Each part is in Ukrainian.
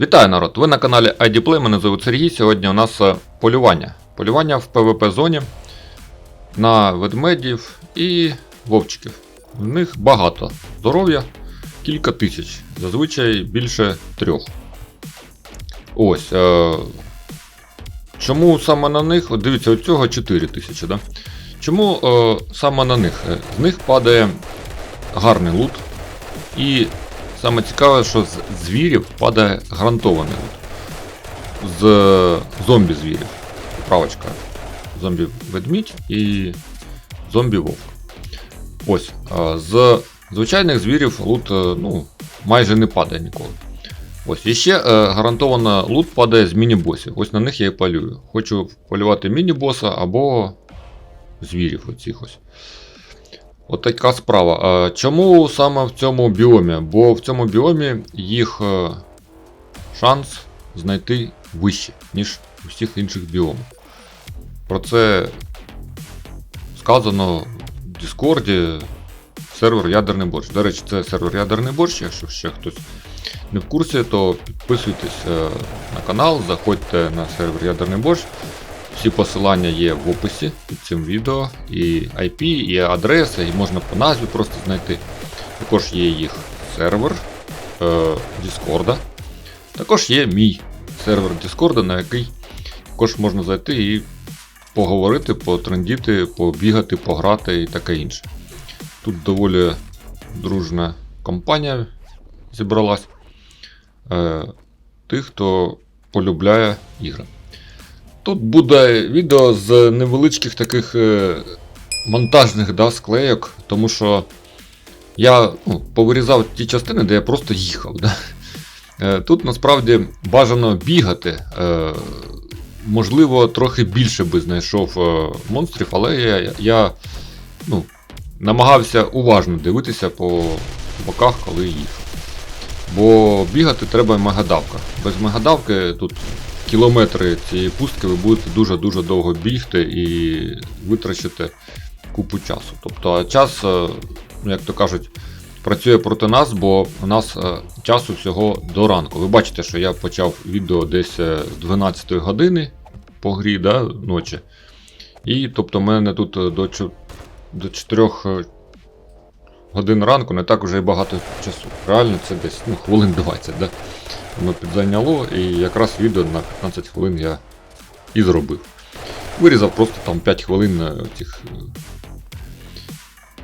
Вітаю народ! Ви на каналі IDPlay, мене звуть Сергій. Сьогодні у нас е, полювання. Полювання в PvP зоні на ведмедів і вовчиків. В них багато здоров'я, кілька тисяч, зазвичай більше трьох. Ось. Е- чому саме на них? Дивіться, от цього 4 тисячі, да? Чому е- саме на них? Е, З них падає гарний лут. І Саме цікаве, що з звірів падає гарантований. З зомбі звірів. Поправочка. Зомбі ведмідь і зомбі вовк. Ось. З звичайних звірів лут е, ну, майже не падає ніколи. Ось. І ще е, гарантовано лут падає з міні-босів. Ось на них я і полюю. Хочу полювати міні-боса або звірів оцих ось. От така справа. Чому саме в цьому біомі? Бо в цьому біомі їх е, шанс знайти вищий, ніж у всіх інших біомах. Про це сказано в Діскорді сервер Ядерний борщ. До речі, це сервер Ядерний борщ, якщо ще хтось не в курсі, то підписуйтесь е, на канал, заходьте на сервер Ядерний борщ. Всі посилання є в описі під цим відео, і IP, і адреса, і можна по назві просто знайти. Також є їх сервер е, Discord. Також є мій сервер Discord, на який також можна зайти і поговорити, потрендіти, побігати, пограти і таке інше. Тут доволі дружна компанія зібралась. Е, тих, хто полюбляє ігри. Тут буде відео з невеличких таких е, монтажних да, склейок, тому що я ну, повирізав ті частини, де я просто їхав. Да. Е, тут насправді бажано бігати. Е, можливо, трохи більше би знайшов монстрів, але я, я ну, намагався уважно дивитися по боках, коли їхав. Бо бігати треба мегадавка. Без мегадавки тут кілометри цієї пустки ви будете дуже-дуже довго бігти і витрачите купу часу. Тобто час, е, ну, як то кажуть, працює проти нас, бо у нас е, часу всього до ранку. Ви бачите, що я почав відео десь е, з 12 години по грі да, ночі. І тобто в мене тут до, до 4 е, годин ранку не так вже і багато часу. Реально це десь ну, хвилин 20. Да? Воно підзайняло, і якраз відео на 15 хвилин я і зробив. Вирізав просто там 5 хвилин е, цих е,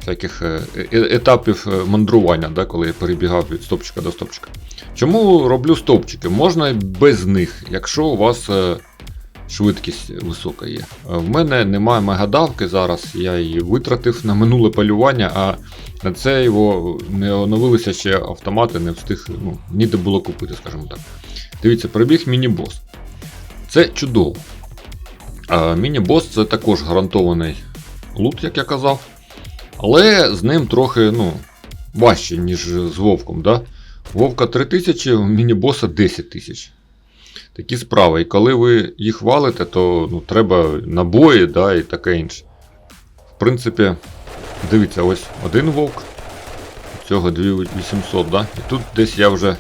всяких е, е- етапів е, мандрування, да, коли я перебігав від стопчика до стопчика. Чому роблю стопчики? Можна без них, якщо у вас е, швидкість висока є. Е, В мене немає мегадавки зараз, я її витратив на минуле полювання, а на це його не оновилися ще автомати, не встиг, ну, ніде було купити, скажімо так. Дивіться, прибіг міні-бос. Це чудово. А, міні-бос це також гарантований лут, як я казав. Але з ним трохи ну, важче, ніж з Вовком. Да? Вовка 3000, у міні-боса 10 тисяч. Такі справи. І коли ви їх валите, то ну, треба набої да, і таке інше. В принципі, дивіться, ось один вовк. Цього 2800, да? І тут десь я вже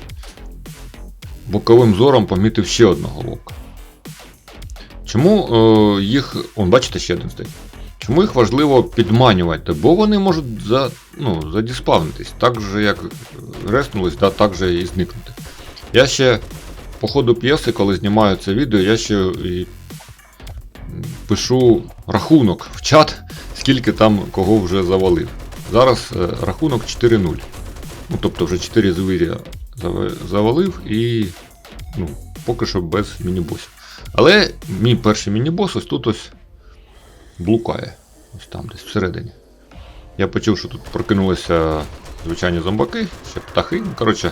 боковим зором помітив ще одного вовка. Чому е, їх. Он, бачите, ще один стоїть. Чому їх важливо підманювати? Бо вони можуть за, ну, задіспавнитись. Так же, як реснулись, да, так же і зникнути. Я ще по ходу п'єси, коли знімаю це відео, я ще і пишу рахунок в чат, скільки там кого вже завалив. Зараз е, рахунок 4-0. Ну, тобто вже 4 звіря зава- завалив і ну, поки що без міні-босів. Але мій перший міні-бос ось тут ось блукає. Ось там десь всередині. Я почув, що тут прокинулися звичайні зомбаки, ще птахи. Ну, коротше,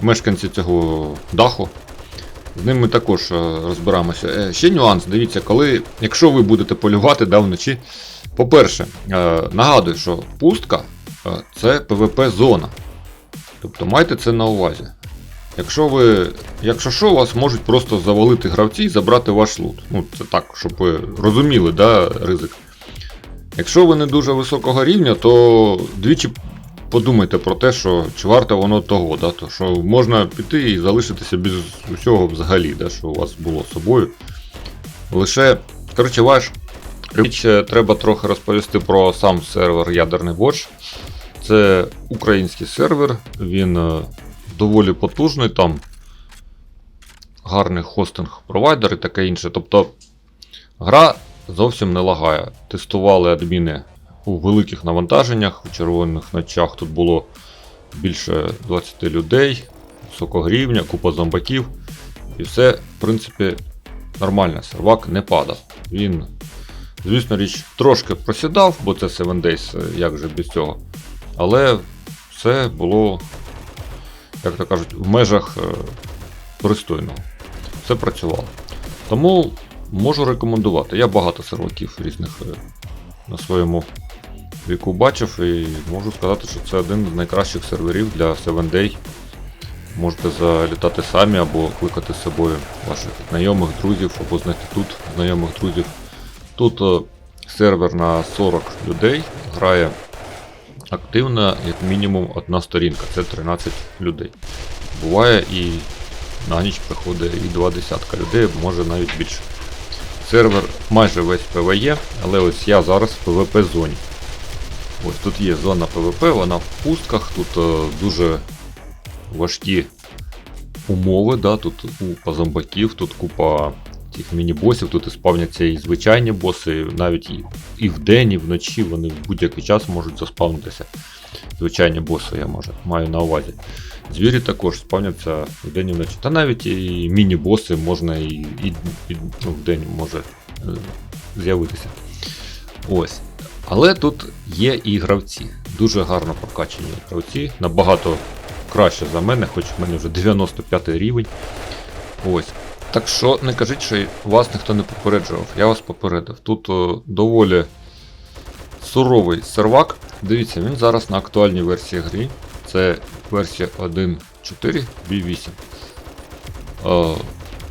мешканці цього даху. З ними також е, розбираємося. Е, Ще нюанс, дивіться, коли, якщо ви будете полювати да, вночі. По-перше, е, нагадую, що пустка це ПВП-зона. Тобто майте це на увазі. Якщо ви. Якщо що, вас можуть просто завалити гравці і забрати ваш лут. Ну, це так, щоб ви розуміли, да, ризик. Якщо ви не дуже високого рівня, то двічі подумайте про те, що чи варте воно того, да? то що можна піти і залишитися без усього взагалі, да? що у вас було з собою. Лише, коротше, ваш річ е, треба трохи розповісти про сам сервер Ядерний Борщ. Це український сервер, він е, доволі потужний, там гарний хостинг провайдер і таке інше. Тобто гра зовсім не лагає. Тестували адміни у великих навантаженнях, у червоних ночах тут було більше 20 людей, високогрівня, купа зомбаків. І все, в принципі, нормально. Сервак не падав. Він, звісно річ, трошки просідав, бо це 7 Days, як же без цього. Але все було, як то кажуть, в межах е, пристойного. Все працювало. Тому можу рекомендувати. Я багато серваків різних е, на своєму віку бачив і можу сказати, що це один з найкращих серверів для 7 Day. Можете залітати самі або кликати з собою ваших знайомих друзів, або знайти тут знайомих друзів. Тут е, сервер на 40 людей грає активно, як мінімум одна сторінка, це 13 людей. Буває і на ніч приходить і два десятка людей, може навіть більше. Сервер майже весь PvE, але ось я зараз в PvP зоні. Ось тут є зона PvP, вона в пустках, тут е, дуже важкі умови, да, тут купа зомбаків, тут купа тих міні-босів, тут і спавняться і звичайні боси, навіть і, і вдень, і вночі вони в будь-який час можуть заспавнитися. Звичайні боси я може, маю на увазі. Звірі також спавняться вдень і вночі. Та навіть і міні-боси можна і, і, і вдень може е, з'явитися. Ось. Але тут є і гравці. Дуже гарно прокачані гравці. Набагато краще за мене, хоч в мене вже 95 рівень. Ось. Так що не кажіть, що вас ніхто не попереджував. Я вас попередив. Тут о, доволі суровий сервак. Дивіться, він зараз на актуальній версії гри. Це версія 1.4 B8. Е,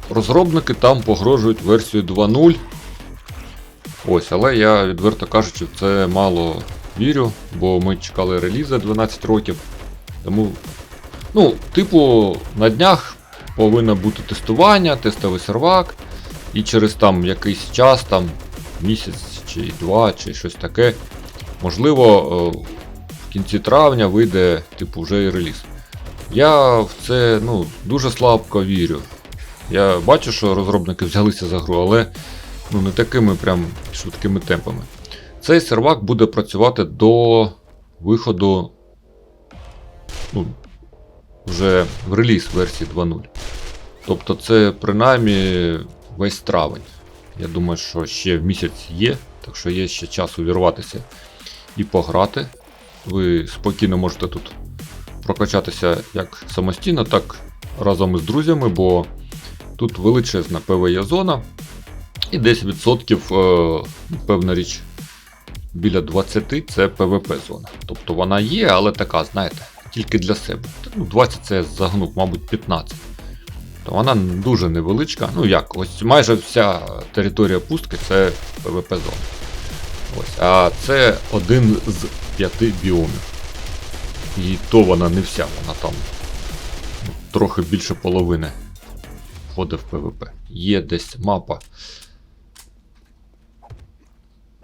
розробники там погрожують версію 2.0. Ось, але я, відверто кажучи, в це мало вірю, бо ми чекали реліза 12 років. Тому, ну, типу, на днях повинно бути тестування, тестовий сервак, і через там якийсь час, там місяць чи два, чи щось таке, можливо, е, в кінці травня вийде, типу, вже і реліз. Я в це ну, дуже слабко вірю. Я бачу, що розробники взялися за гру, але ну, не такими прям швидкими темпами. Цей сервак буде працювати до виходу ну, вже в реліз версії 2.0. Тобто це принаймні весь травень. Я думаю, що ще в місяць є, так що є ще час увірватися і пограти. Ви спокійно можете тут прокачатися як самостійно, так разом із друзями, бо тут величезна PvE зона. І десь відсотків, е, певна річ, біля 20 це PvP зона. Тобто вона є, але така, знаєте, тільки для себе. Ну, 20 це я загнув, мабуть, 15. То вона дуже невеличка. Ну як, ось майже вся територія пустки це PvP зона. Ось, А це один з п'яти біомів. І то вона не вся, вона там ну, трохи більше половини входить в ПВП. Є десь мапа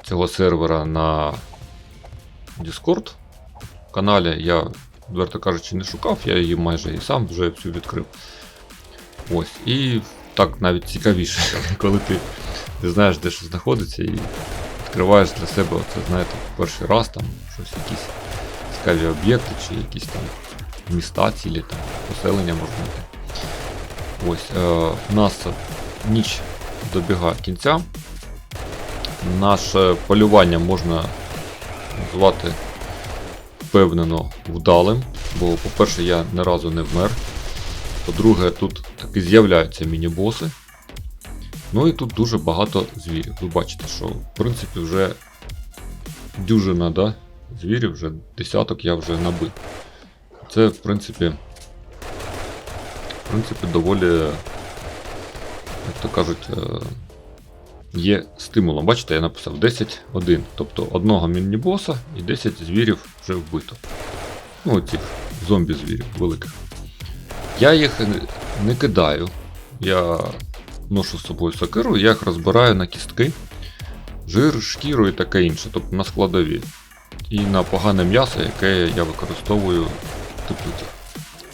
цього сервера на Discord каналі. Я, відверто кажучи, не шукав, я її майже і сам вже всю відкрив. Ось. І так навіть цікавіше, коли ти, ти знаєш, де що знаходиться, і відкриваєш для себе оце, знаєте, перший раз там щось якісь цікаві об'єкти чи якісь там міста, цілі, там, поселення можна бути. Ось, е, у нас ніч добігає кінця. Наше полювання можна назвати впевнено вдалим, бо, по-перше, я ні разу не вмер. По-друге, тут таки з'являються міні-боси. Ну і тут дуже багато звірів. Ви бачите, що в принципі вже дюжина да, звірів, вже десяток я вже набив. Це, в принципі, в принципі, доволі, як то кажуть, е, є стимулом. Бачите, я написав 10-1. Тобто одного міні-боса і 10 звірів вже вбито. Ну, цих зомбі-звірів великих. Я їх не, кидаю. Я ношу з собою сокиру, я їх розбираю на кістки, жир, шкіру і таке інше, тобто на складові. І на погане м'ясо, яке я використовую в теплицях.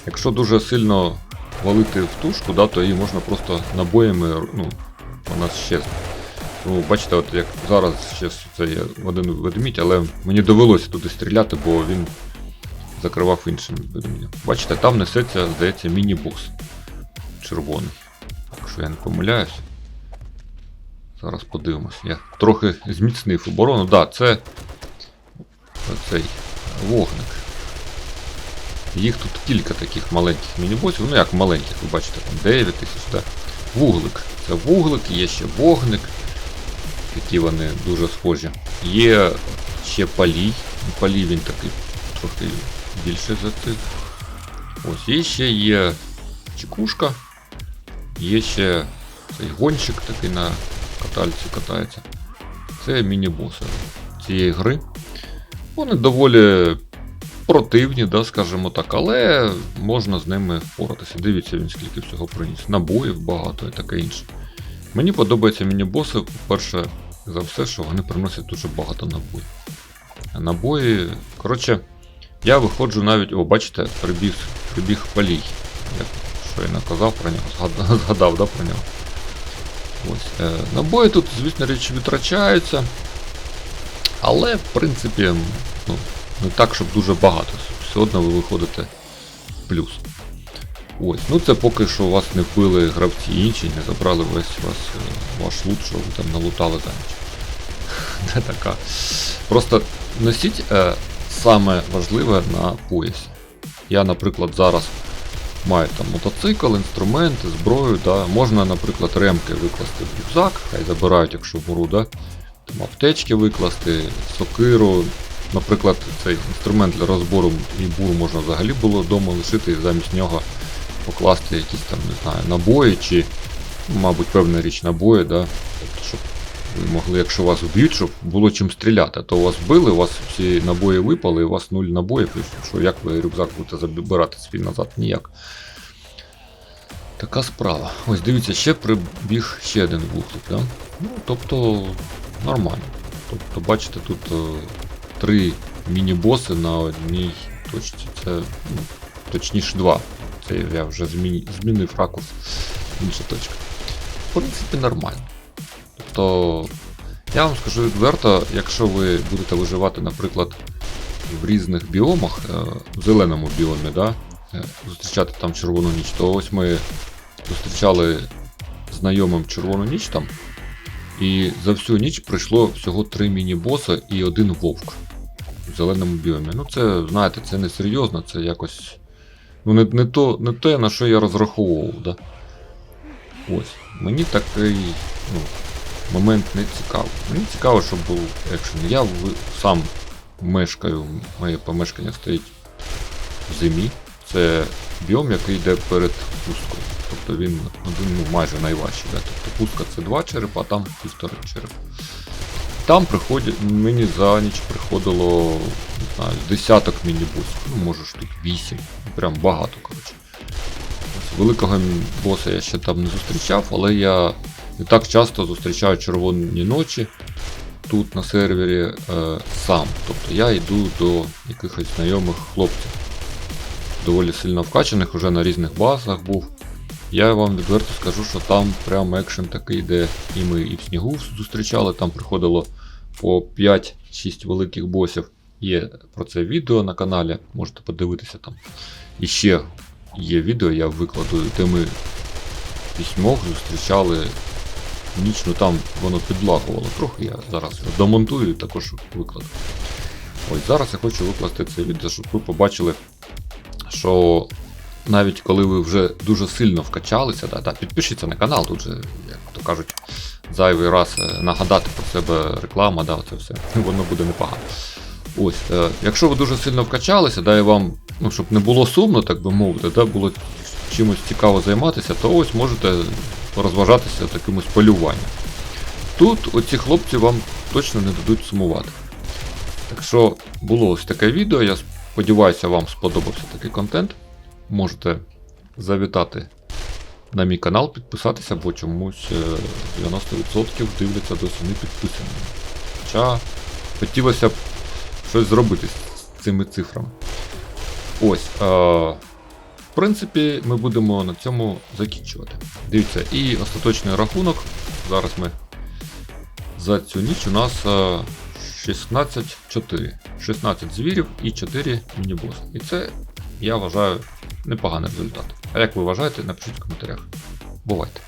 Якщо дуже сильно валити в тушку, да, то її можна просто набоями, ну, вона щезне. Ну, бачите, от як зараз ще це є один ведмідь, але мені довелося туди стріляти, бо він закривав іншим ведмідям. Бачите, там несеться, здається, міні-бос червоний. Якщо я не помиляюсь. Зараз подивимось. Я трохи зміцнив оборону. Да, це цей вогник. Їх тут кілька таких маленьких міні-босів. Ну як маленьких, ви бачите, там 9 тисяч, да. Вуглик. Це вуглик, є ще вогник. Такі вони дуже схожі. Є ще палій. Палій він такий трохи більше за цих. Ось, і ще є чекушка. Є ще цей гонщик такий на катальці катається. Це міні-боси цієї гри. Вони доволі противні, да, скажімо так, але можна з ними впоратися. Дивіться, він скільки всього приніс. Набоїв багато і таке інше. Мені подобаються міні-боси, по-перше, за все, що вони приносять дуже багато набоїв. Набої. Коротше, я виходжу навіть. О, бачите, прибіг, прибіг палій. Я що я наказав про нього, згадав, згадав да, про нього. Ось. Е, набої тут, звісно, річ витрачаються. Але, в принципі, ну, не так, щоб дуже багато. Все одно ви виходите в плюс. Ось, ну це поки що вас не вбили гравці інші, не забрали весь вас, е, ваш лут, що ви там налутали там. Не така. Просто носіть е, саме важливе на поясі. Я, наприклад, зараз маю там мотоцикл, інструменти, зброю. Да. Можна, наприклад, ремки викласти в рюкзак, хай забирають, якщо вмру, да. там аптечки викласти, сокиру. Наприклад, цей інструмент для розбору і бур можна взагалі було вдома лишити і замість нього покласти якісь там, не знаю, набої чи, ну, мабуть, певна річ набої, да? тобто, щоб ви могли, якщо вас вб'ють, щоб було чим стріляти. То вас вбили, у вас всі набої випали, і у вас нуль набоїв, і що як ви рюкзак будете забирати свій назад? Ніяк. Така справа. Ось дивіться, ще прибіг ще один вуглик, да? Ну, тобто нормально. Тобто, бачите, тут е, три міні-боси на одній точці. Це ну, точніше два. Це я вже зміні, змінив ракурс інша точка. В принципі, нормально. Тобто, я вам скажу відверто, якщо ви будете виживати, наприклад, в різних біомах, е, в зеленому біомі, да, е, зустрічати там червону ніч, то ось ми зустрічали знайомим червону ніч там. І за всю ніч прийшло всього три міні-боса і один вовк в зеленому біомі. Ну це, знаєте, це не серйозно, це якось. Ну, не, не, то, не те, на що я розраховував, да? Ось. Мені такий ну, момент не цікавий. Мені цікаво, щоб був екшен. Я в, сам мешкаю, моє помешкання стоїть в зимі. Це біом, який йде перед пусткою. Тобто він ну, майже найважчий. Да? Тобто пустка це два черепа, а там півтори черепа. Там приходять, мені за ніч приходило знаю, десяток міні-босів, ну може штук 8, прям багато, коротше. Великого боса я ще там не зустрічав, але я не так часто зустрічаю червоні ночі тут на сервері е, сам. Тобто я йду до якихось знайомих хлопців, доволі сильно вкачаних, уже на різних базах був. Я вам відверто скажу, що там прям екшен такий, де і ми і в снігу зустрічали, там приходило по 5-6 великих босів. Є про це відео на каналі, можете подивитися там. І ще є відео, я викладу, де ми письмох зустрічали ніч, ну там воно підлагувало трохи, я зараз його домонтую і також викладу. Ось зараз я хочу викласти це відео, щоб ви побачили, що навіть коли ви вже дуже сильно вкачалися, да, да, підпишіться на канал, тут же, як то кажуть, зайвий раз е, нагадати про себе реклама, да, це все, воно буде непогано. Ось, е, якщо ви дуже сильно вкачалися, да, і вам, ну, щоб не було сумно, так би мовити, да, було чимось цікаво займатися, то ось можете розважатися таким ось полюванням. Тут оці хлопці вам точно не дадуть сумувати. Так що було ось таке відео, я Сподіваюся, вам сподобався такий контент. Можете завітати на мій канал, підписатися, бо чомусь е, 90% дивляться досі не підписаними. Хоча хотілося б щось зробити з цими цифрами. Ось. Е, в принципі, ми будемо на цьому закінчувати. Дивіться, і остаточний рахунок. Зараз ми за цю ніч у нас е, 16-4. 16 звірів і 4 мінібоси. І це, я вважаю, непоганий результат. А як ви вважаєте, напишіть в коментарях. Бувайте!